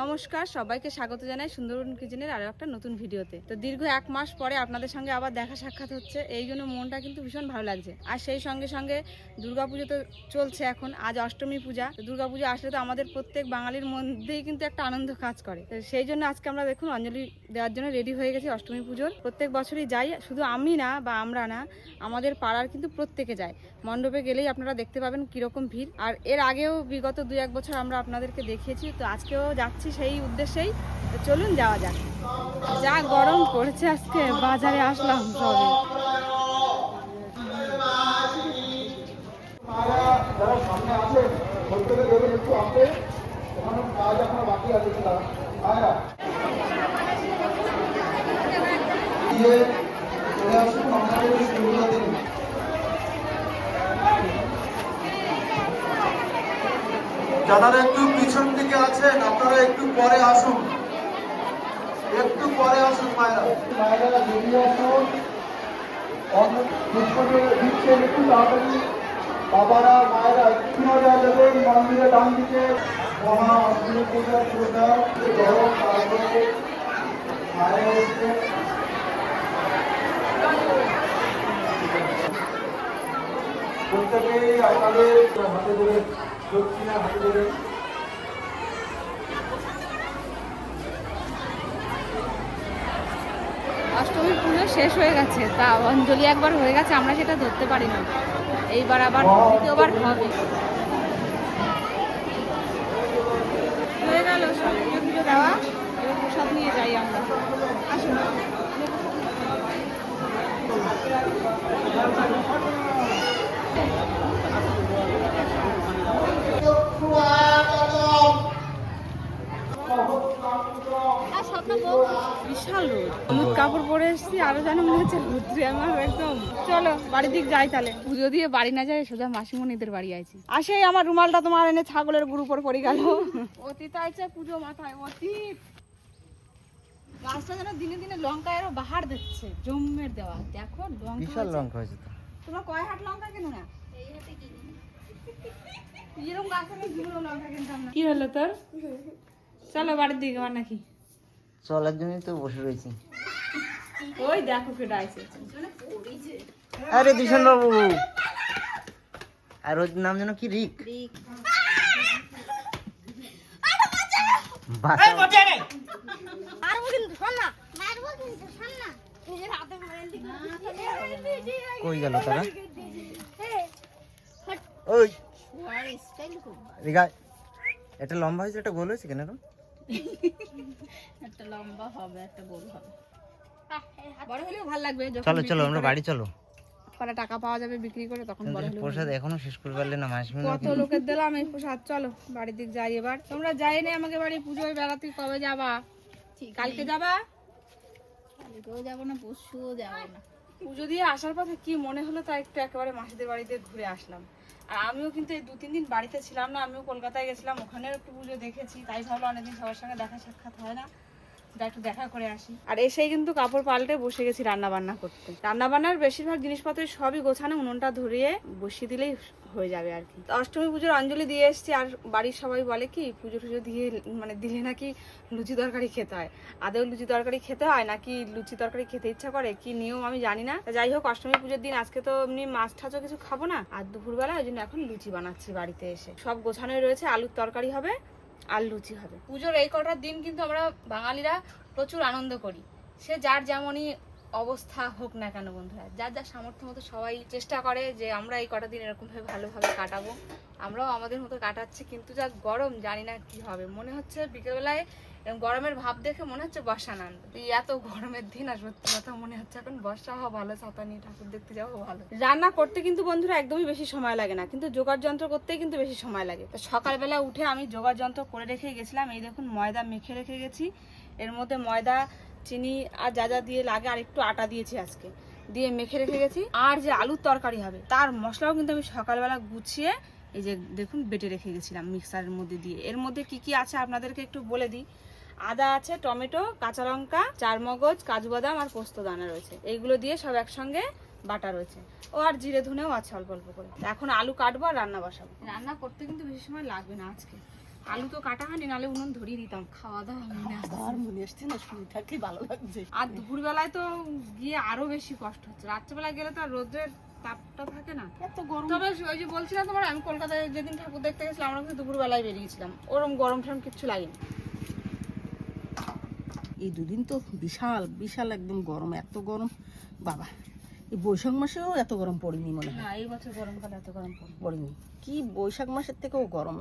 নমস্কার, সবাইকে স্বাগত জানাই সুন্দরবন কিচেনের আরও একটা নতুন ভিডিওতে। তো দীর্ঘ এক মাস পরে আপনাদের সঙ্গে আবার দেখা সাক্ষাৎ হচ্ছে, এই জন্য মনটা কিন্তু ভীষণ ভালো লাগছে। আর সেই সঙ্গে সঙ্গে দুর্গাপুজো তো চলছে এখন, আজ অষ্টমী পূজা। দুর্গাপুজো আসলে তো আমাদের প্রত্যেক বাঙালির মধ্যেই কিন্তু একটা আনন্দ কাজ করে। তো সেই জন্য আজকে আমরা দেখুন অঞ্জলি দেওয়ার জন্য রেডি হয়ে গেছি অষ্টমী পুজোর। প্রত্যেক বছরই যাই, শুধু আমি না বা আমরা না, আমাদের পাড়ার কিন্তু প্রত্যেকে যায়। মণ্ডপে গেলেই আপনারা দেখতে পাবেন কীরকম ভিড়। আর এর আগেও বিগত দু এক বছর আমরা আপনাদেরকে দেখিয়েছি, তো আজকেও যাচ্ছি সেই উদ্দেশ্যেই। চলুন যাওয়া যাক। যা গরম পড়েছে আজকে বাজারে আসলাম সবে। দেবেন একটু আছেন আপনারা একটু পরে আসুন। একটু পরে আসুন মায়েরা একটু বাবারা, মায়েরা একটু মজা মন্দিরে ডান দিকে। মহা অষ্টমী পূজা পূজা গরম মায়েরা এসছে। প্রত্যেকেই আপনাদের হাতে ধরে দক্ষিণা হাতে ধরে অষ্টমী পুজো শেষ হয়ে গেছে, তা অঞ্জলি একবার হয়ে গেছে, আমরা সেটা ধরতে পারি না। এইবার আবার দ্বিতীয়বার হবে। হয়ে সব নিয়ে যাই আমরা। আসুন। বিশাল রোদ। হলুদ কাপড় পরে এসেছি আরও যেন মনে হচ্ছে রুদ্রে আমার একদম। চলো বাড়ির দিক যাই তাহলে। পুজো দিয়ে বাড়ি না যায় সোজা মাসিমণিদের বাড়ি আইছি। আমার রুমালটা তোমার এনে ছাগলের গুরু উপর পড়ে গেল। অতীত আইছে পুজো মাথায় অতীত। গাছটা যেন দিনে দিনে লঙ্কা আরও বাহার দিচ্ছে জম্মের দেওয়া। দেখো লঙ্কা বিশাল লঙ্কা হয়েছে তো। কয় হাট লঙ্কা কেন না? এরকম গাছ আমি লঙ্কা কিনতাম না। কি হলো তোর? চলো বাড়ির দিকে নাকি। চলার জন্যই তো বসে রয়েছি। ওই দেখো আরে দূষণ বাবু আর ওর নাম যেন কি রিক? বাচ্চা মারবো কিন্তু শোন না। মারবো কিন্তু শোন না। নিজের হাতে মোবাইল দিকে কই গেল তারা? ওই। রিগা এটা লম্বা হয়েছে একটা গোল হয়েছে কেন? একটা লম্বা হবে একটা গোল হবে। বড় হলেও ভালো লাগবে চলো চলো আমরা বাড়ি চলো। পরে টাকা পাওয়া যাবে বিক্রি করে তখন বড় হলেও প্রসাদ এখনও শেষ করে পারলে না মাসমিন কত লোকের দিলাম এই প্রসাদ চলো বাড়ির দিক যাই এবার। তোমরা যাই না আমাকে বাড়ি পুজোয় বেড়াতে কবে যাবা? কালকে যাবা? কালকেও যাব না পরশুও যাব না। পুজো দিয়ে আসার পথে কি মনে হলো তা একটু একেবারে মাসিদের বাড়িতে ঘুরে আসলাম। আর আমিও কিন্তু এই দু তিন দিন বাড়িতে ছিলাম না আমিও কলকাতায় গেছিলাম ওখানেও একটু পুজো দেখেছি তাই ভাবলো অনেকদিন সবার সঙ্গে দেখা সাক্ষাৎ হয় না। আর এসেই কিন্তু কাপড় পাল্টে বসে গেছি রান্না বান্না করতে। রান্না বান্নার বেশিরভাগ জিনিসপত্র সবই গোছানো, উনুনটা ধরিয়ে বসিয়ে দিলেই হয়ে যাবে আর কি। অষ্টমী পুজোর অঞ্জলি দিয়ে এসেছি, আর বাড়ির সবাই বলে কি, পুজো টুজো দিয়ে মানে দিলে নাকি লুচি তরকারি খেতে হয়। আদৌ লুচি তরকারি খেতে হয় নাকি লুচি তরকারি খেতে ইচ্ছা করে, কি নিয়ম আমি জানি না। যাই হোক, অষ্টমী পুজোর দিন আজকে তো এমনি মাছ ঠাচও কিছু খাব না, আর দুপুরবেলা ওই জন্য এখন লুচি বানাচ্ছি বাড়িতে এসে। সব গোছানোই রয়েছে, আলুর তরকারি হবে আর লুচি হবে। পুজোর এই কটার দিন কিন্তু আমরা বাঙালিরা প্রচুর আনন্দ করি। সে যার যেমনই অবস্থা হোক না কেন বন্ধুরা, যার যার সামর্থ্য মতো সবাই চেষ্টা করে যে আমরা এই কটা দিন এরকমভাবে ভালোভাবে কাটাবো। আমরাও আমাদের মতো কাটাচ্ছি, কিন্তু যা গরম জানি না কি হবে। মনে হচ্ছে বিকেলবেলায় এরকম গরমের ভাব দেখে মনে হচ্ছে বর্ষা নান এত গরমের দিন আর সত্যি কথা মনে হচ্ছে এখন বর্ষা হওয়া ভালো ছাতা নিয়ে ঠাকুর দেখতে যাওয়া ভালো। রান্না করতে কিন্তু বন্ধুরা একদমই বেশি সময় লাগে না কিন্তু জোগাড় যন্ত্র করতেই কিন্তু বেশি সময় লাগে। তো সকালবেলা উঠে আমি জোগাড় যন্ত্র করে রেখে গেছিলাম এই দেখুন ময়দা মেখে রেখে গেছি। এর মধ্যে ময়দা চিনি আর যা যা দিয়ে লাগে আর একটু আটা দিয়েছি আজকে। দিয়ে মেখে রেখে গেছি। আর যে আলুর তরকারি হবে তার মশলাও কিন্তু আমি সকালবেলা গুছিয়ে এই যে দেখুন বেটে রেখে গেছিলাম মিক্সারের মধ্যে দিয়ে। এর মধ্যে কি কি আছে আপনাদেরকে একটু বলে দিই। আদা আছে টমেটো কাঁচা লঙ্কা চারমগজ কাজু বাদাম আর পোস্ত দানা রয়েছে। এইগুলো দিয়ে সব একসঙ্গে বাটা রয়েছে। ও আর জিরে ধুনেও আছে অল্প অল্প করে। এখন আলু কাটবো আর রান্না বসাবো। রান্না করতে কিন্তু বেশি সময় লাগবে না আজকে। আলু তো কাটা হয়নি নালে উনুন ধরিয়ে দিতাম। খাওয়া দাওয়া মনে আসছে আর মনে আসছে না শুনে থাকলে ভালো লাগছে। আর দুপুরবেলায় তো গিয়ে আরও বেশি কষ্ট হচ্ছে। রাত্রেবেলায় গেলে তো আর রোদের তাপটা থাকে না। এত গরম। তবে ওই যে বলছিলাম তোমার আমি কলকাতায় যেদিন ঠাকুর দেখতে গেছিলাম আমরা কিন্তু দুপুরবেলায় বেরিয়েছিলাম। ওরম গরম ঠরম কিচ্ছু লাগেনি। এই দুদিন তো বিশাল বিশাল একদম গরম এত গরম। বাবা এই বৈশাখ মাসেও এত গরম পড়েনি মনে হয়। এই বছর গরমকালে এত গরম পড়েনি। কি বৈশাখ মাসের থেকেও গরম।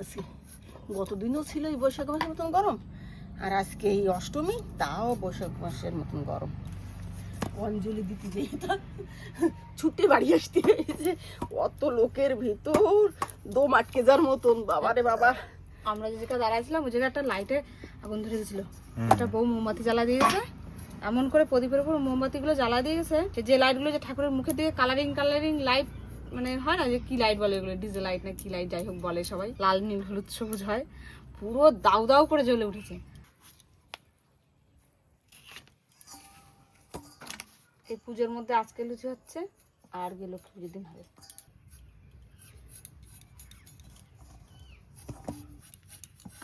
আজকে গতদিনও ছিল এই বৈশাখ মাসের মতন গরম আর আজকে এই অষ্টমী তাও বৈশাখ মাসের মতন গরম। অঞ্জলি দিতে যেয়ে তো ছুটে বাড়ি আসতে হয়েছে। অত লোকের ভিতর দম আটকে যাওয়ার মতন। বাবারে বাবা। আমরা যে জায়গায় দাঁড়াইছিলাম ওই জায়গায় একটা লাইটে আগুন ধরে গেছিল একটা বউ মোমবাতি জ্বালা দিয়েছে এমন করে প্রদীপের উপর মোমবাতিগুলো জ্বালা দিয়েছে যে লাইটগুলো যে ঠাকুরের মুখে দিয়ে কালারিং কালারিং লাইট মানে হয় না যে কি লাইট বলে এগুলো ডিজে লাইট না কি লাইট যাই হোক বলে সবাই। লাল নীল হলুদ সবুজ হয়। পুরো দাউ দাউ করে জ্বলে উঠেছে। এই পুজোর মধ্যে আজকে লুচি হচ্ছে আর গিয়ে লক্ষ্মী পুজোর দিন হবে।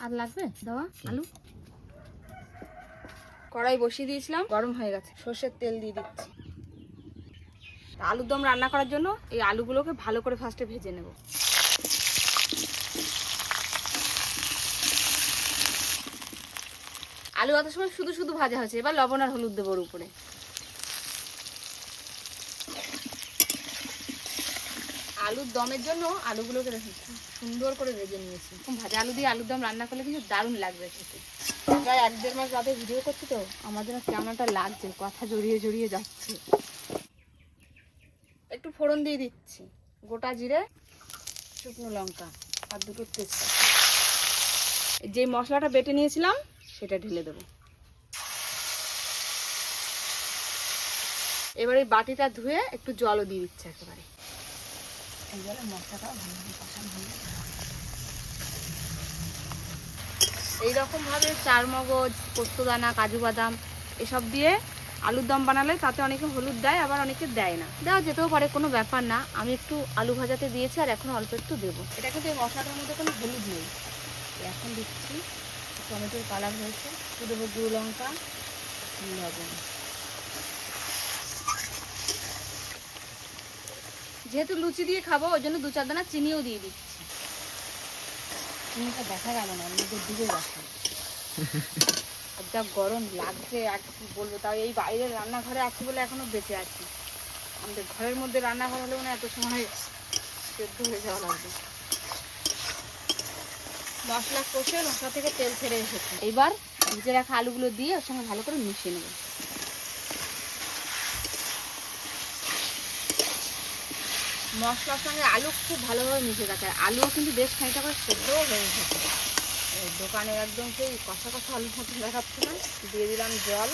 আর লাগবে দেওয়া আলু? কড়াই বসিয়ে দিয়েছিলাম, গরম হয়ে গেছে। সর্ষের তেল দিয়ে দিচ্ছি। আলুর দম রান্না করার জন্য এই আলুগুলোকে ভালো করে ফার্স্টে ভেজে নেব। আলু অত সময় শুধু শুধু ভাজা হয়েছে, এবার লবণ আর হলুদ দেবো উপরে। আলুর দমের জন্য আলুগুলোকে সুন্দর করে ভেজে নিয়েছি। ভাজা আলু দিয়ে আলুর দম রান্না করলে কিন্তু দারুণ লাগবে খেতে। প্রায় এক দেড় মাস বাদে ভিডিও করছি তো, আমার জন্য কেমন একটা লাগছে, কথা জড়িয়ে জড়িয়ে যাচ্ছে। একটু ফোড়ন দিয়ে দিচ্ছি, গোটা জিরে, শুকনো লঙ্কা আর দুটো তেজপাতা। যে মশলাটা বেটে নিয়েছিলাম, সেটা ঢেলে দেবো। এবার বাটিটা ধুয়ে একটু জলও দিয়ে দিচ্ছে একেবারে। এই জলে মশলাটাও ভালোভাবে কষানো হয়ে যাবে। এইরকম ভাবে চার মগজ পোস্তদানা কাজু বাদাম এসব দিয়ে আলুর দম বানালে তাতে অনেকে হলুদ দেয়, আবার অনেকে দেয় না। দেওয়া যেতেও পারে, কোনো ব্যাপার না। আমি একটু আলু ভাজাতে দিয়েছি আর এখন অল্প একটু দেবো। এটা কিন্তু এই মশলাটার মধ্যে কোনো হলুদ নেই। এখন দিচ্ছি, টমেটোর কালার হয়েছে। দেবো গুঁড়ো লঙ্কা লবণ। যেহেতু লুচি দিয়ে খাব, ওই জন্য দু চার দানা চিনিও দিয়ে দিচ্ছি। চিনিটা দেখা গেল না নিজের ডুবে গেছে যা গরম লাগছে, আর কি বলব, তাও এই বাইরের রান্নাঘরে আছি বলে এখনও বেঁচে আছি। আমাদের ঘরের মধ্যে রান্নাঘর হলে মানে এত সময় সেদ্ধ হয়ে যাওয়া লাগবে। মশলা কষে মশলা থেকে তেল ছেড়ে এসেছে। এবার ভিজে রাখা আলুগুলো দিয়ে ওর সঙ্গে ভালো করে মিশিয়ে নেব। মশলার সঙ্গে আলু খুব ভালোভাবে মিশে থাকে আলুও কিন্তু বেশ খানিকটা করে সেদ্ধও হয়ে থাকে। দোকানে একদম সেই কষা কষা আলু মতো দেখাচ্ছে না। দিয়ে দিলাম জল।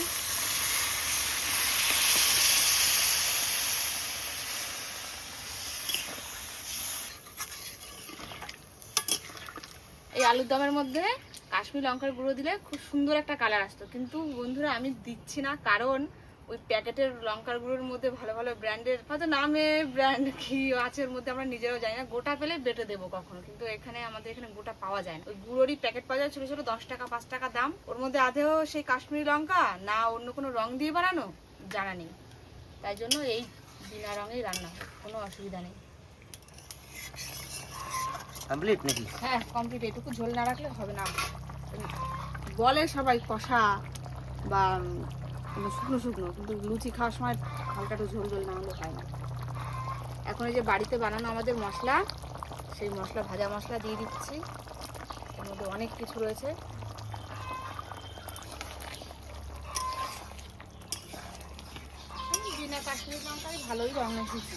এই আলুর দমের মধ্যে কাশ্মীর লঙ্কার গুঁড়ো দিলে খুব সুন্দর একটা কালার আসতো। কিন্তু বন্ধুরা, আমি দিচ্ছি না। কারণ ওই প্যাকেটের লঙ্কার গুঁড়োর মধ্যে ভালো ভালো ব্র্যান্ডের হয়তো নামে ব্র্যান্ড কি আছে ওর মধ্যে আমরা নিজেরাও জানি না গোটা পেলে বেটে দেবো কখনো। কিন্তু এখানে আমাদের এখানে গোটা পাওয়া যায় না। ওই গুঁড়োরই প্যাকেট পাওয়া যায় ছোটো ছোটো দশ টাকা পাঁচ টাকা দাম। ওর মধ্যে আধেও সেই কাশ্মীরি লঙ্কা না অন্য কোনো রং দিয়ে বানানো জানা নেই। তাই জন্য এই বিনা রঙেই রান্না কোনো অসুবিধা নেই। কমপ্লিট নাকি? হ্যাঁ কমপ্লিট এটুকু ঝোল না রাখলে হবে না। বলে সবাই কষা বা উম, শুকনো শুকনো কিন্তু লুচি খাওয়ার সময় হালকা একটু ঝোল ঝোল না হলে হয় না। এখন এই যে বাড়িতে বানানো আমাদের মশলা সেই মশলা ভাজা মশলা দিয়ে দিচ্ছি। এর মধ্যে অনেক কিছু রয়েছে। কাশ্মীর লঙ্কায় ভালোই রং এসেছে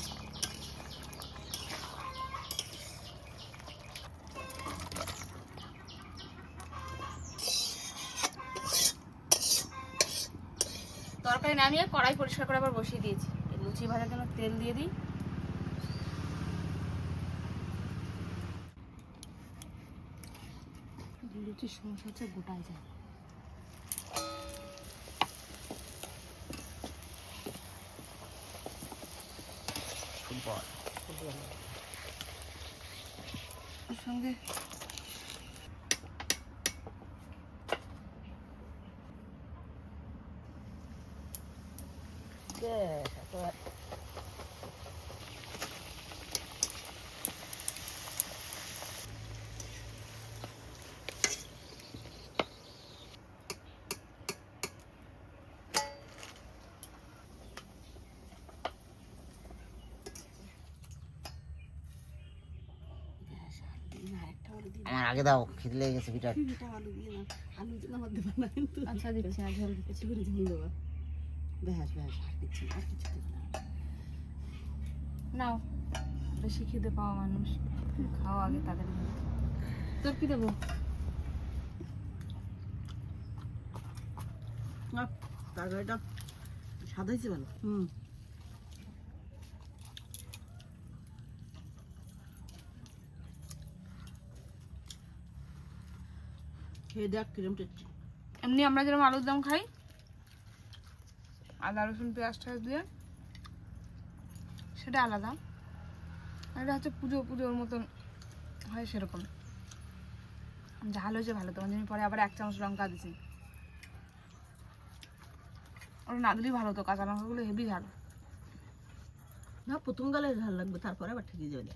তরকারি নামিয়ে কড়াই পরিষ্কার করে আবার বসিয়ে দিয়েছি। লুচি ভাজার জন্য তেল দিয়ে দিই। লুচির সমস্যা হচ্ছে গোটায় যায়। সঙ্গে ব্যাস একেবারে আমার আগে দাও খিদে লেগে গেছে বিরাট। আলু দিয়ে না আলু দিয়ে আমার দেবা না আচ্ছা দিচ্ছি আর ঝোল একটু করে ঝোল দেবা। ব্যাস ব্যাস আর দিচ্ছি আর কিছু দেবো না। নাও বেশি খিদে পাওয়া মানুষ। খাও আগে তাদের তোর কি দেবো? আহ, তরকারিটা স্বাদ হয়েছে ভালো? হুম। খেয়ে দেখ কিরম টেস্টি। এমনি আমরা যেরকম আলুর দম খাই আদা রসুন পেঁয়াজ টাজ দিয়ে সেটা আলাদা। আর এটা হচ্ছে পুজো পুজোর মতন হয় সেরকম। ঝাল হয়েছে ভালো তোমার জন্য পরে আবার এক চামচ লঙ্কা দিছি। ওটা না দিলেই ভালো তো কাঁচা লঙ্কাগুলো হেভি ঝাল। না প্রথম গালে ঝাল লাগবে তারপরে আবার ঠিকই যাবে।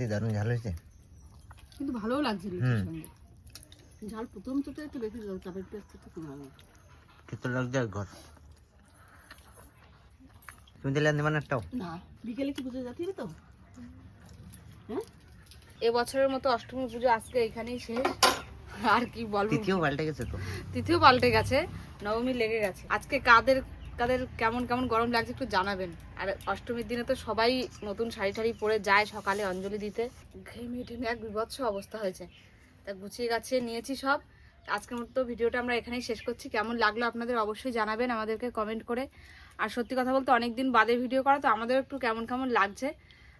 সত্যি দারুণ ঝাল হয়েছে। কিন্তু ভালোও লাগছে হুম। ঝাল প্রথম তো একটু বেশি ঝাল তারপরে একটু একটু চিত্র লাগছে এক ঘর। তুমি দিলে একটাও? না বিকেলে কি বুঝে যাচ্ছি তো? হ্যাঁ? এবছরের মতো অষ্টমী পুজো আজকে এখানেই শেষ। আর কি বলব? তৃতীয় পাল্টে গেছে তো। তৃতীয় পাল্টে গেছে নবমী লেগে গেছে। আজকে কাদের কাদের কেমন কেমন গরম লাগছে একটু জানাবেন। আর অষ্টমীর দিনে তো সবাই নতুন শাড়ি টাড়ি পরে যায় সকালে অঞ্জলি দিতে। ঘেমে এক বিভৎস অবস্থা হয়েছে। তা গুছিয়ে গাছিয়ে নিয়েছি সব। আজকের মতো ভিডিওটা আমরা এখানেই শেষ করছি। কেমন লাগল আপনাদের অবশ্যই জানাবেন আমাদেরকে কমেন্ট করে। আর সত্যি কথা বলতে অনেকদিন বাদে ভিডিও করা, তো আমাদের একটু কেমন কেমন লাগছে।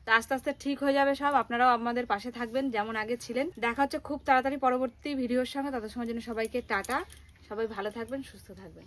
তা আস্তে আস্তে ঠিক হয়ে যাবে সব। আপনারাও আমাদের পাশে থাকবেন, যেমন আগে ছিলেন। দেখা হচ্ছে খুব তাড়াতাড়ি পরবর্তী ভিডিওর সঙ্গে। তাদের সময় জন্য সবাইকে টাটা। সবাই ভালো থাকবেন, সুস্থ থাকবেন।